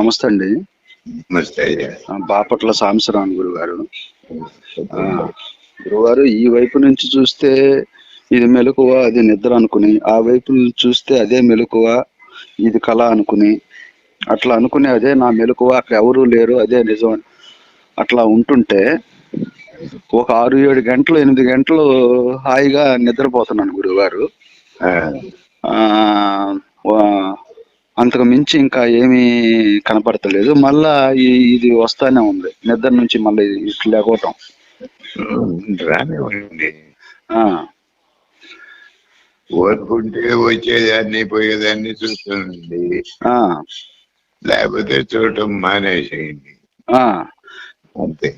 నమస్తే అండి. నమస్తే బాపట్ల సాంబశివరావు గురువు గారు. గురువు గారు ఈ వైపు నుంచి చూస్తే ఇది మెలకువ అది నిద్ర అనుకుని ఆ వైపు నుంచి చూస్తే అదే మెలకువ ఇది కళ అనుకుని అట్లా అనుకుని అదే నా మెలకువ అక్కడ ఎవరు లేరు అదే నిజం అట్లా ఉంటుంటే ఒక ఆరు ఏడు గంటలు ఎనిమిది గంటలు హాయిగా నిద్రపోతున్నాను గురువు గారు. ఆ, ఆ, వా- అంతకు మించి ఇంకా ఏమీ కనపడతలేదు. మళ్ళా ఇది వస్తానే ఉంది. నిద్ర నుంచి మళ్ళీ ఇట్లా లేకోవటం రానివ్వండి. ఆ, ఓర్పుంటే వచ్చేదాన్ని పోయేదాన్ని చూస్తుండండి ఆ, లేకపోతే చూడటం మానేసేయండి. ఆ. అంతే.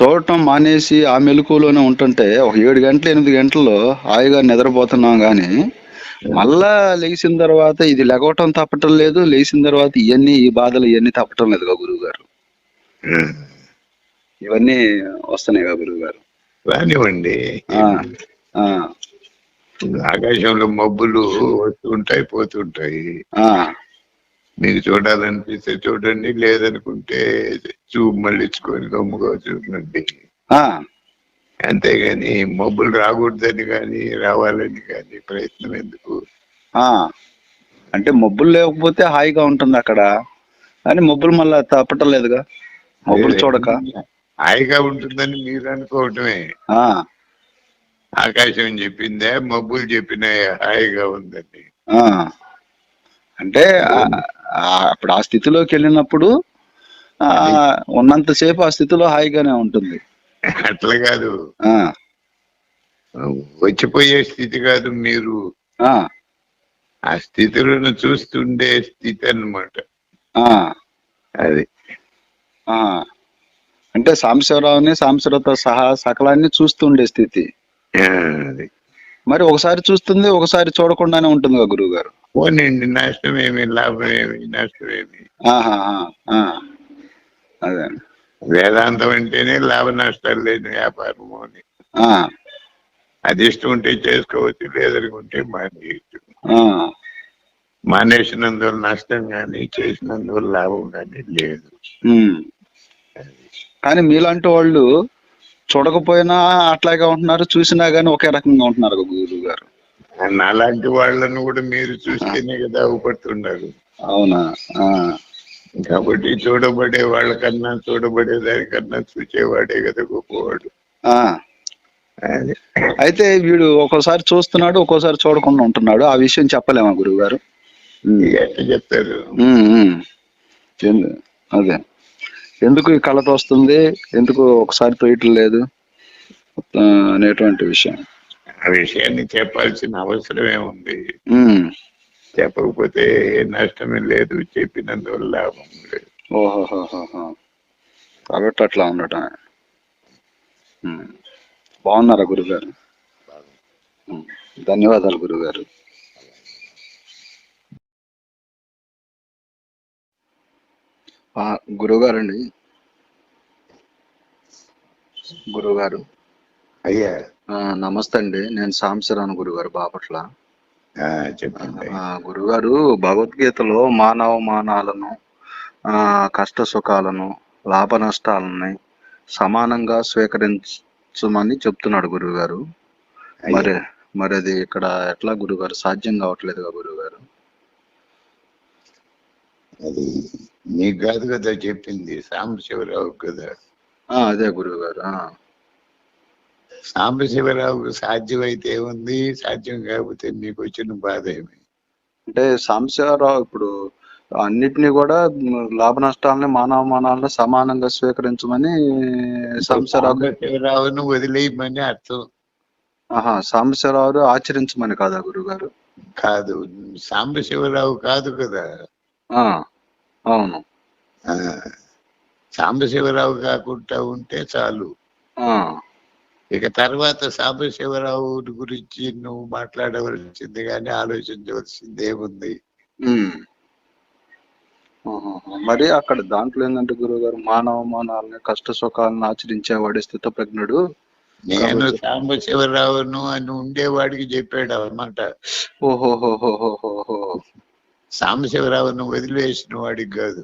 చూడటం మానేసి ఆ మెలకువలోనే ఉంటుంటే ఒక ఏడు గంటలు ఎనిమిది గంటల్లో హాయిగా నిద్రపోతున్నాం కానీ మళ్ళా లేచిన తర్వాత ఇది లెగవటం తప్పటం లేదు లేచిన తర్వాత ఇవన్నీ ఈ బాధలు ఇవన్నీ తప్పటం లేదు గురువు గారు ఇవన్నీ వస్తున్నాయి గురువు గారు రానివ్వండి ఆకాశంలో మబ్బులు వస్తుంటాయి పోతుంటాయి. మీకు చూడాలనిపిస్తే చూడండి లేదనుకుంటే చూపు మళ్ళించుకొని గమ్ముగా చూడండి. అంతేగాని మబ్బులు రాకూడదని కానీ రావాలని కానీ ప్రయత్నం ఎందుకు? అంటే మబ్బులు లేకపోతే హాయిగా ఉంటుంది అక్కడ. కానీ మబ్బులు మళ్ళా తప్పటం లేదుగా. మబ్బులు చూడక. హాయిగా ఉంటుందని మీరు అనుకోవటమే. ఆ. ఆకాశం చెప్పిందే మబ్బులు చెప్పిన హాయిగా ఉందని? ఆ. అంటే అప్పుడు ఆ స్థితిలోకి వెళ్ళినప్పుడు ఆ ఉన్నంతసేపు ఆ స్థితిలో హాయిగానే ఉంటుంది. అట్లా కాదు. ఆ. వచ్చిపోయే స్థితి కాదు మీరు. ఆ. ఆ స్థితులను చూస్తుండే స్థితి అన్నమాట. ఆ. అది. ఆ. అంటే సాంబశివరావుని సాంబశివరావుతో సహా సకలాన్ని చూస్తుండే స్థితి. అది. మరి ఒకసారి చూస్తుంది ఒకసారి చూడకుండానే ఉంటుంది గురువు గారు పోనండి నష్టం ఏమి లాభం ఏమి నష్టం ఏమి అదే. వేదాంతం అంటేనే లాభ నష్టాలు లేని వ్యాపారము అని. ఆ, అది ఇష్టం ఉంటే చేసుకోవచ్చు లేదనుకుంటే మానేయచ్చు. మానేసినందువల్ల నష్టం కానీ చేసినందువల్ల లాభం కానీ లేదు. కానీ మీలాంటి వాళ్ళు చూడకపోయినా అట్లాగే ఉంటున్నారు చూసినా గానీ ఒకే రకంగా ఉంటున్నారు గురువు గారు. నాలాంటి వాళ్ళను కూడా మీరు చూస్తేనే కదా అవపడుతున్నారు అవునా? కాబట్టి చూడబడే వాళ్ళకన్నా చూడబడే దానికన్నా చూసేవాడే కదా గొప్పవాడు. అయితే వీడు ఒక్కోసారి చూస్తున్నాడు ఒక్కోసారి చూడకుండా ఉంటున్నాడు. ఆ విషయం చెప్పలేమా గురువు గారు ఎట్లా చెప్తారు? అదే. ఎందుకు ఈ కళ వస్తుంది? ఎందుకు ఒకసారి తోయటం లేదు? అనేటువంటి విషయం. ఆ విషయాన్ని చెప్పాల్సిన అవసరం ఏముంది. చెప్పకపోతే నష్టమే లేదు చెప్పినందువల్ల లాభం లేదు. ఓహోహోహోహో. కాబట్టి అట్లా ఉండటం. బాగున్నారా గురుగారు. ధన్యవాదాలు గురుగారు. ఆ, గురుగారండి. గురుగారు. అయ్యా. నమస్తే అండి. నేను సాంశరాను గురుగారు బాపట్ల. చెప్పండి. గురుగారు భగవద్గీతలో మానవ మానాలను ఆ, కష్ట సుఖాలను లాభ నష్టాలని సమానంగా స్వీకరించమని చెప్తున్నాడు గురుగారు. మరి మరి అది ఇక్కడ ఎట్లా గురుగారు? సాధ్యం కావట్లేదుగా గురుగారు? అది నీకు కాదు కదా చెప్పింది సాంబశివరావు కదా. ఆ, అదే గురుగారు ఆ, సాంబశివరావుకు సాధ్యమైతే ఉంది సాధ్యం కాకపోతే నీకు వచ్చిన బాధ ఏమి? అంటే సాంశరావు ఇప్పుడు అన్నిటినీ కూడా లాభ నష్టాలని మానవ మానాలని సమానంగా స్వీకరించమని సాంబశివరావును వదిలేయమని అర్థం. ఆహా సాంబశివరావు ఆచరించమని కాదా గురుగారు? కాదు సాంబశివరావు కాదు కదా. ఆ, అవును. సాంబశివరావు కాకుండా ఉంటే చాలు. ఆ, ఇక తర్వాత సాంబశివరావు గురించి నువ్వు మాట్లాడవలసింది కానీ ఆలోచించవలసింది ఏముంది. మరి అక్కడ దాంట్లో ఏంటంటే గురుగారు మానవ మానాలని కష్ట సుఖాలను ఆచరించేవాడి స్థితప్రజ్ఞుడు? నేను సాంబశివరావును అని ఉండేవాడికి చెప్పాడు అన్నమాట. ఓహోహోహోహోహో. సాంబశివరావును వదిలివేసిన వాడికి కాదు.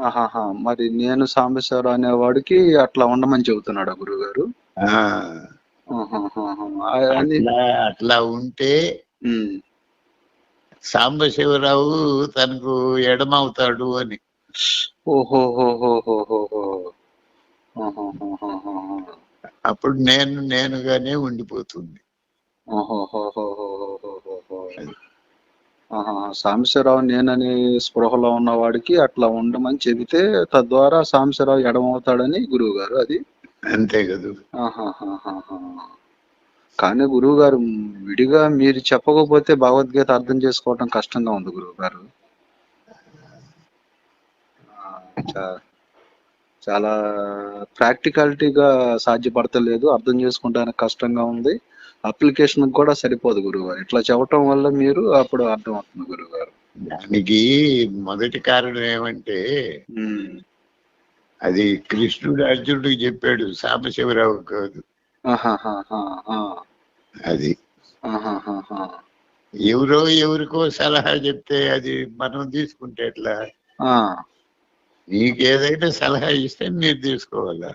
ఆహాహా. మరి నేను సాంబశివరావు అనేవాడికి అట్లా ఉండమని చెబుతున్నాడా గురువు గారు ఆ, అని అట్లా అట్లా ఉంటే. సాంబశివరావు తనకు ఎడమవుతాడు అని. అప్పుడు నేను నేనుగానే ఉండిపోతుంది. సాంబశివరావు నేనని స్పృహలో ఉన్న వాడికి అట్లా ఉండమని చెబితే తద్వారా సాంబశివరావు ఎడమవుతాడని గురువు గారు అది అంతే కదా. కానీ గురువు గారు విడిగా మీరు చెప్పకపోతే భగవద్గీత అర్థం చేసుకోవటం కష్టంగా ఉంది గురువు గారు చాలా ప్రాక్టికాలిటీగా సాధ్యపడతలేదు అర్థం చేసుకోవడానికి కష్టంగా ఉంది. అప్లికేషన్ కూడా సరిపోదు గురువు గారు ఇట్లా చెప్పటం వల్ల మీరు అప్పుడు అర్థం అవుతుంది గురువు గారు దానికి మొదటి కారణం ఏమంటే అది కృష్ణుడు అర్జునుడికి చెప్పాడు సాంబశివరావు కాదు. అది. ఎవరో ఎవరికో సలహా చెప్తే అది మనం తీసుకుంటే ఎట్లా? నీకు ఏదైనా సలహా ఇస్తే మీరు తీసుకోవాలా?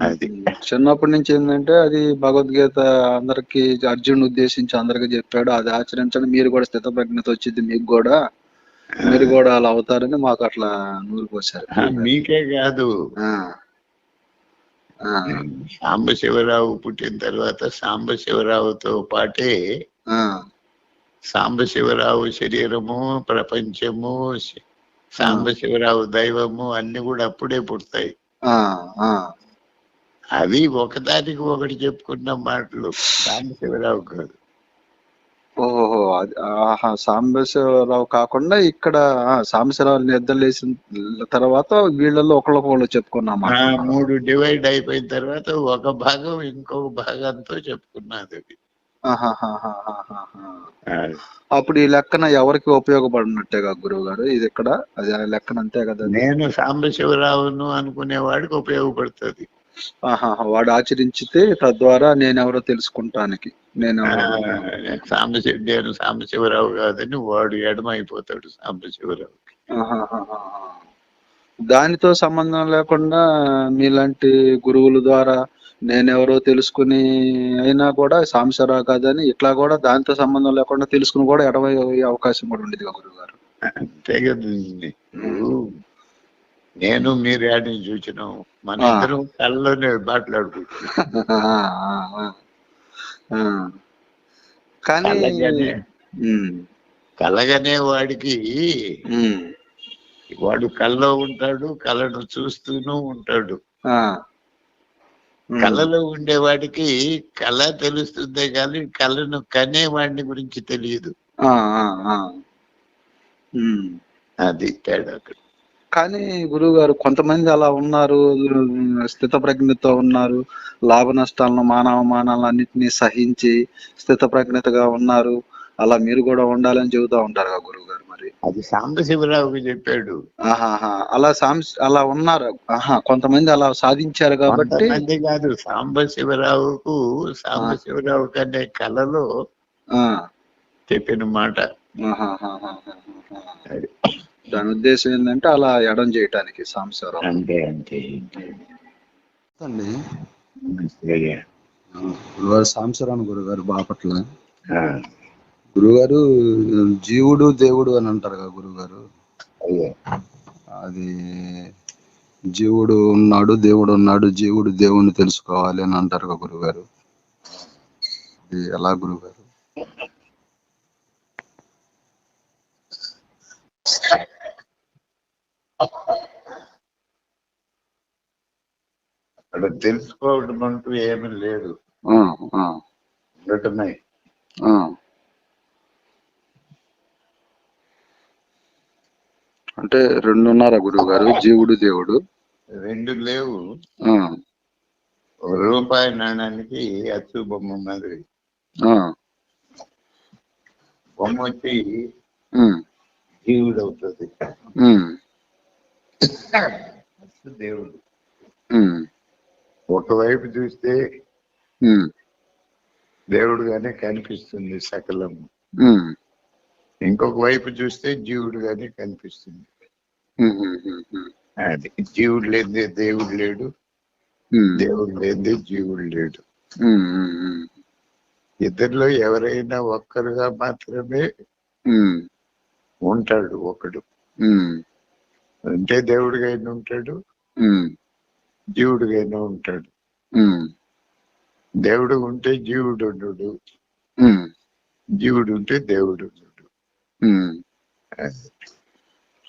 అది. చిన్నప్పటి నుంచి ఏంటంటే అది భగవద్గీత అందరికి అర్జునుడు ఉద్దేశించి అందరికి చెప్పాడు అది ఆచరించండి మీరు కూడా స్థితప్రజ్ఞత వచ్చింది మీకు కూడా. మీరు కూడా అలా అవుతారని మాకు అట్లా నూరు పోసారు మీకే కాదు. సాంబశివరావు పుట్టిన తర్వాత సాంబశివరావుతో పాటే. సాంబశివరావు శరీరము ప్రపంచము సాంబశివరావు దైవము అన్ని కూడా అప్పుడే పుడతాయి. అవి ఒకదానికి ఒకటి చెప్పుకున్న మాటలు సాంబశివరావు కాదు ఓహో ఆహా సాంబశివరావు కాకుండా ఇక్కడ సాంబశివరావు నిద్రలేసిన తర్వాత వీళ్ళల్లో ఒకళ్ళొకళ్ళు చెప్పుకున్నామా ఆ మూడు డివైడ్ అయిపోయిన తర్వాత ఒక భాగం ఇంకొక భాగంతో చెప్పుకున్నది అప్పుడు ఈ లెక్కన ఎవరికి ఉపయోగపడినట్టేగా గురువు గారు ఇది ఇక్కడ అది లెక్కన అంతే కదా? నేను సాంబశివరావును అనుకునే వాడికి ఉపయోగపడుతుంది. వాడు ఆచరించితే తద్వారా నేనెవరో తెలుసుకుంటానికి. నేను సాంబశివ నేను సాంబశివరావు కాదని వాడు ఎడమైపోతాడు సాంబశివరావు. దానితో సంబంధం లేకుండా మీలాంటి గురువుల ద్వారా నేనెవరో తెలుసుకుని అయినా కూడా సాంబశివరావు కాదని ఇట్లా కూడా దానితో సంబంధం లేకుండా తెలుసుకుని కూడా ఎడమయ్యే అవకాశం కూడా ఉండేది గురువు గారు అంతే నువ్వు నేను మీరు యాడిని చూసినాం? మన. ఇద్దరం కళ్ళలోనే మాట్లాడుకుంటున్నాం. కానీ కలగనే వాడికి వాడు కళ్ళలో ఉంటాడు కళను చూస్తూనూ ఉంటాడు. కళలో ఉండేవాడికి కళ తెలుస్తుందే కానీ కళను కనే వాడిని గురించి తెలియదు. అది తేడా అక్కడ. కానీ గురువు గారు కొంతమంది అలా ఉన్నారు స్థిత ప్రజ్ఞతో ఉన్నారు లాభ నష్టాలను మానవ మానాలను అన్నింటినీ సహించి స్థిత ప్రజ్ఞతగా ఉన్నారు. అలా మీరు కూడా ఉండాలని చెబుతా ఉంటారు కదా గురువు గారు మరి? అది సాంబశివరావుకి చెప్పాడు. ఆహాహా అలా సాంస్ అలా ఉన్నారు. ఆహా కొంతమంది అలా సాధించారు కాబట్టి కాదు సాంబశివరావుకు సాంబశివరావు కనే కళలో ఆ, చెప్పిన మాట. దాని ఉద్దేశం ఏంటంటే అలా ఎడం చేయటానికి సాంబశివరావు అంతే అంతే. అండి. సరే. గురుగారు గురుగారు బాపట్ల. ఆ, గురుగారు జీవుడు దేవుడు అని అంటారు కదా గురుగారు. అయ్యో. అది జీవుడు ఉన్నాడు దేవుడు ఉన్నాడు జీవుడు దేవుణ్ణి తెలుసుకోవాలి అని అంటారు కదా గురుగారు. అది ఎలా గురుగారు? అక్కడ తెలుసుకోవడం అంటూ ఏమీ లేదు. ఉండటమే. అంటే రెండున్నారా గురువు గారు జీవుడు దేవుడు. రెండు లేవు. రూపాయి నాణానికి అచ్చు బొమ్మ ఉన్నది బొమ్మ వచ్చి జీవుడు అవుతుంది దేవుడు. ఒకవైపు చూస్తే దేవుడుగానే కనిపిస్తుంది సకలం. ఇంకొక వైపు చూస్తే జీవుడుగానే కనిపిస్తుంది. అది. జీవుడు లేనిదే దేవుడు లేడు. దేవుడు లేనిదే జీవుడు లేడు. ఇద్దరిలో ఎవరైనా ఒక్కరుగా మాత్రమే ఉంటాడు ఒకడు. అంటే దేవుడిగైనా ఉంటాడు? జీవుడిగైనా ఉంటాడు. దేవుడు ఉంటే జీవుడు ఉండడు జీవుడు ఉంటే దేవుడు ఉండడు.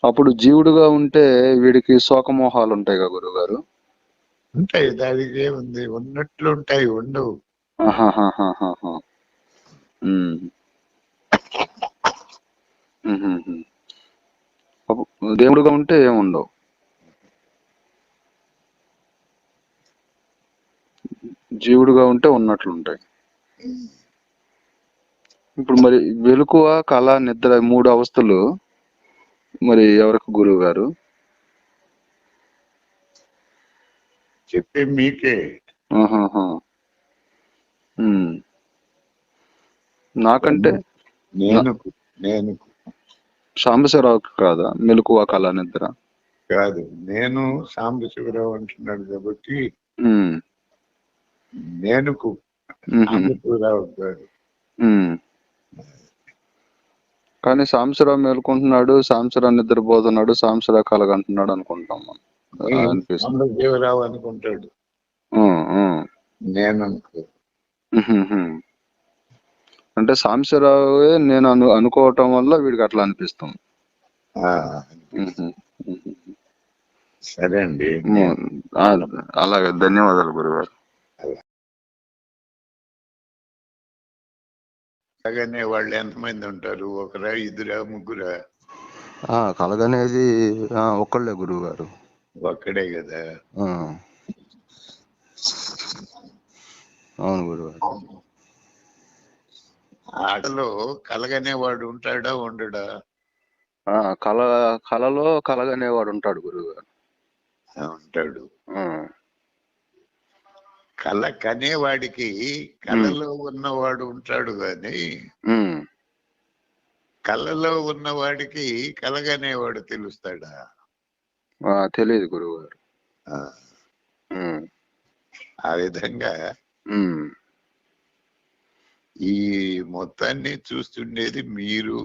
అప్పుడు జీవుడుగా ఉంటే వీడికి శోకమోహాలు ఉంటాయి కదా గురుగారు? ఉంటాయి దానికి ఏముంది ఉన్నట్లు ఉంటాయి ఉండవు. దేవుడుగా ఉంటే ఏముండవు? జీవుడుగా ఉంటే ఉన్నట్లుంటాయి. ఇప్పుడు మరి వెలుకువ కళ నిద్ర మూడు అవస్థలు మరి ఎవరికి గురువు గారు? చెప్పే మీకే. నాకంటే నేను నేను సాంబశివరావుకి కాదా? మెలకువ కళ నిద్ర. కాదు నేను సాంబశివరావు అంటున్నాడు కాబట్టి. నేనుకు. కానీ సాంబశివరావు మేలుకుంటున్నాడు సాంబశివరావు నిద్రపోతున్నాడు సాంబశివరావు కలగంటున్నాడు అనుకుంటాం మనం. అనిపిస్తుంది. సాంబశివరావు అనుకుంటాడు. నేను. అంటే సాంబశివరావే నేను అను అనుకోవటం వల్ల వీడికి అట్లా అనిపిస్తుంది. సరే అండి. అలాగే. ధన్యవాదాలు గురుగారు. అలాగనే వాళ్ళు ఎంతమంది ఉంటారు? ఒకరా ఇద్దరా ముగ్గురా? ఆ, కలగనేది ఆ, ఒక్కళ్ళే గురువు గారు ఒక్కడే కదా? అవును గురువు గారు ఆటలో కలగనేవాడు ఉంటాడా ఉండడా? ఆ, కళ కళలో కలగనేవాడు ఉంటాడు గురువు గారు ఉంటాడు. కళ కనేవాడికి కళలో ఉన్నవాడు ఉంటాడు కానీ ఉమ్, కళలో ఉన్నవాడికి కలగనేవాడు తెలుస్తాడా? తెలియదు గురువు గారు ఆ, విధంగా ఈ మొత్తాన్ని చూస్తుండేది మీరు.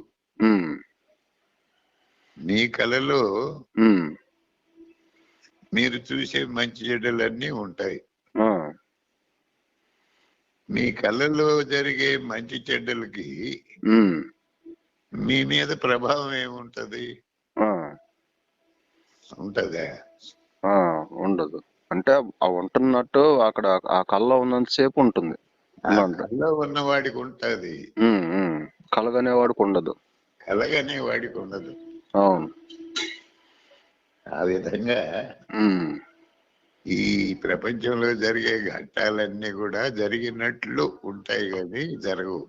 మీ కళలో మీరు చూసే మంచి చెడులన్నీ ఉంటాయి. మీ కళలో జరిగే మంచి చెడ్డలకి మీ మీద ప్రభావం ఏముంటది? ఉంటదా? ఆ, ఉండదు. అంటే ఆ ఉంటున్నట్టు అక్కడ ఆ కళ్ళలో ఉన్నంతసేపు ఉంటుంది. ఆ ఉండండి. కళలో ఉన్నవాడికి ఉంటది. ఉమ్, కలగనేవాడికి ఉండదు. కలగనే వాడికి ఉండదు. అవును. ఆ విధంగా ఈ ప్రపంచంలో జరిగే ఘట్టాలన్నీ కూడా జరిగినట్లు ఉంటాయి కానీ జరగవు.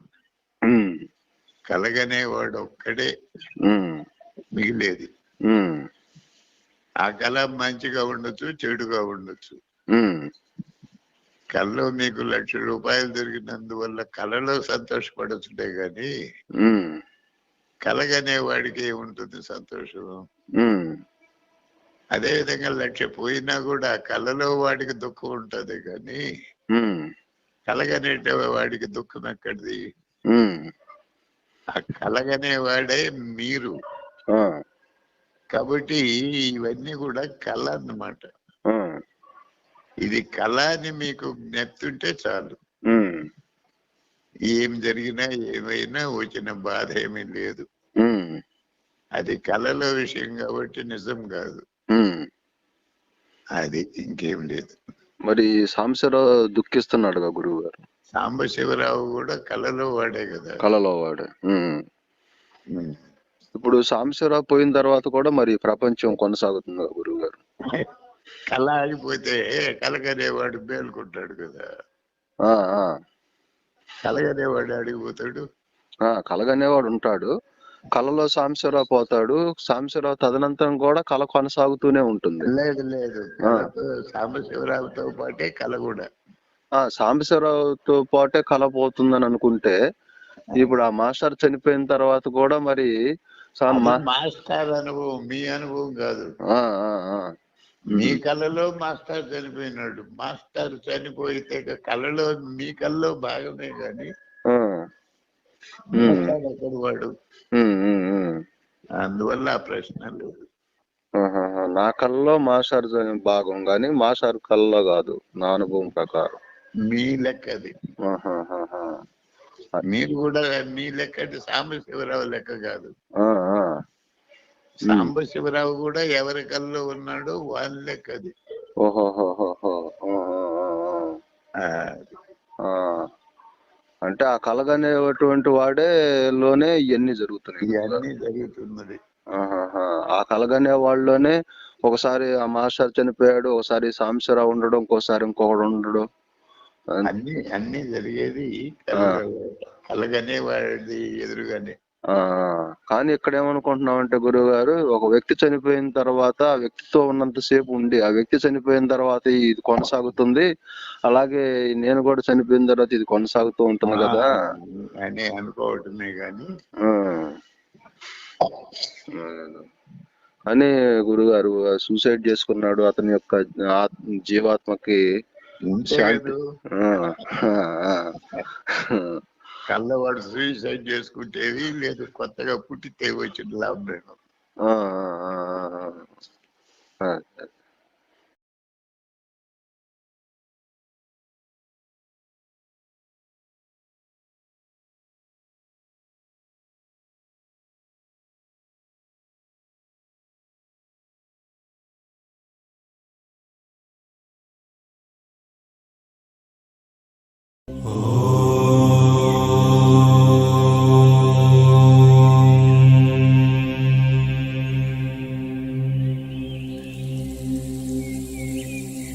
కలగనేవాడు ఒక్కడే మిగిలేది. ఆ కళ మంచిగా ఉండొచ్చు చెడుగా ఉండొచ్చు. కళలో మీకు లక్ష రూపాయలు దొరికినందువల్ల కళలో సంతోషపడచ్చుడే గాని కలగనే వాడికి ఏముంటుంది సంతోషం? అదే విధంగా లక్ష పోయినా కూడా కళలో వాడికి దుఃఖం ఉంటది కానీ కలగనేట వాడికి దుఃఖం ఎక్కడిది? ఆ కలగనే వాడే మీరు. కాబట్టి ఇవన్నీ కూడా కళ అన్నమాట. ఇది కళ అని మీకు నెత్తుంటే చాలు. ఏం జరిగినా ఏమైనా వచ్చిన బాధ ఏమీ లేదు. అది కళలో విషయం కాబట్టి నిజం కాదు. అది ఇంకేం లేదు. మరి సాంబశివరావు దుఃఖిస్తున్నాడుగా గురువు గారు సాంబశివరావు కూడా కళలో వాడే కదా. కళలో వాడు. ఉమ్. ఇప్పుడు సాంబశివరావు పోయిన తర్వాత కూడా మరి ప్రపంచం కొనసాగుతుంది గురువు గారు కళ ఆగిపోతే కలగనేవాడు మేల్కొంటాడు కదా. ఆ, ఆ, కలగనేవాడు ఆడిపోతాడు ఆ, కలగనేవాడు ఉంటాడు. కళలో సాంబశివరావు పోతాడు. సాంబశివరావు తదనంతరం కూడా కళ కొనసాగుతూనే ఉంటుంది. లేదు లేదు. సాంబశివరావుతో పాటే కళ కూడా. ఆ సాంబశివరావుతో పాటే కళ పోతుందని అనుకుంటే ఇప్పుడు ఆ మాస్టర్ చనిపోయిన తర్వాత కూడా మరి మాస్టర్ అనుభవం మీ అనుభవం కాదు. మీ కళ్ళలో మాస్టర్ చనిపోయినాడు. మాస్టర్ చనిపోయితే ఇక కళ్ళలో మీ కళ్ళలో భాగమే కానీ వాడు. అందువల్ల ఆ ప్రశ్న లేదు. నా కళ్ళలో మాస్టర్ చని- భాగం కానీ మాస్టర్ కళ్ళలో కాదు నా అనుభవం ప్రకారం. మీ లెక్క అది. ఆహాహాహా. మీరు కూడా మీ లెక్క సాంబశివరావు లెక్క కాదు. సాంబశివరావు కూడా ఎవరి కల్లో ఉన్నాడో వాళ్ళ లెక్క అది ఓహోహోహోహో. ఆహాహా. ఆ, ఆ. అంటే ఆ కలగనేటువంటి వాడే లోనే ఇవన్నీ జరుగుతున్నాయి. ఇవన్నీ జరుగుతున్నది. ఆ కలగనే వాళ్ళలోనే ఒకసారి ఆ మాస్టర్ చనిపోయాడు ఒకసారి సాంబశివరావు ఉండడం ఇంకోసారి ఇంకొకడు ఉండడం. అన్ని అన్ని జరిగేది కల- కలగనే వాడి ఎదురుగానే. కానీ ఇక్కడ ఏమనుకుంటున్నాం అంటే గురువు గారు ఒక వ్యక్తి చనిపోయిన తర్వాత ఆ వ్యక్తితో ఉన్నంతసేపు ఉండి ఆ వ్యక్తి చనిపోయిన తర్వాత ఇది కొనసాగుతుంది. అలాగే నేను కూడా చనిపోయిన తర్వాత ఇది కొనసాగుతూ ఉంటుంది కదా. అని అనుకోవటమే కానీ ఆ. అని గురుగారు సూసైడ్ చేసుకున్నాడు. అతని యొక్క జీవాత్మకి శాంతి ఆ, ఆ, ఆ. కళ్ళవాడు సూసైడ్ చేసుకుంటేవి లేదు. కొత్తగా పుట్టితే వచ్చిన లాభం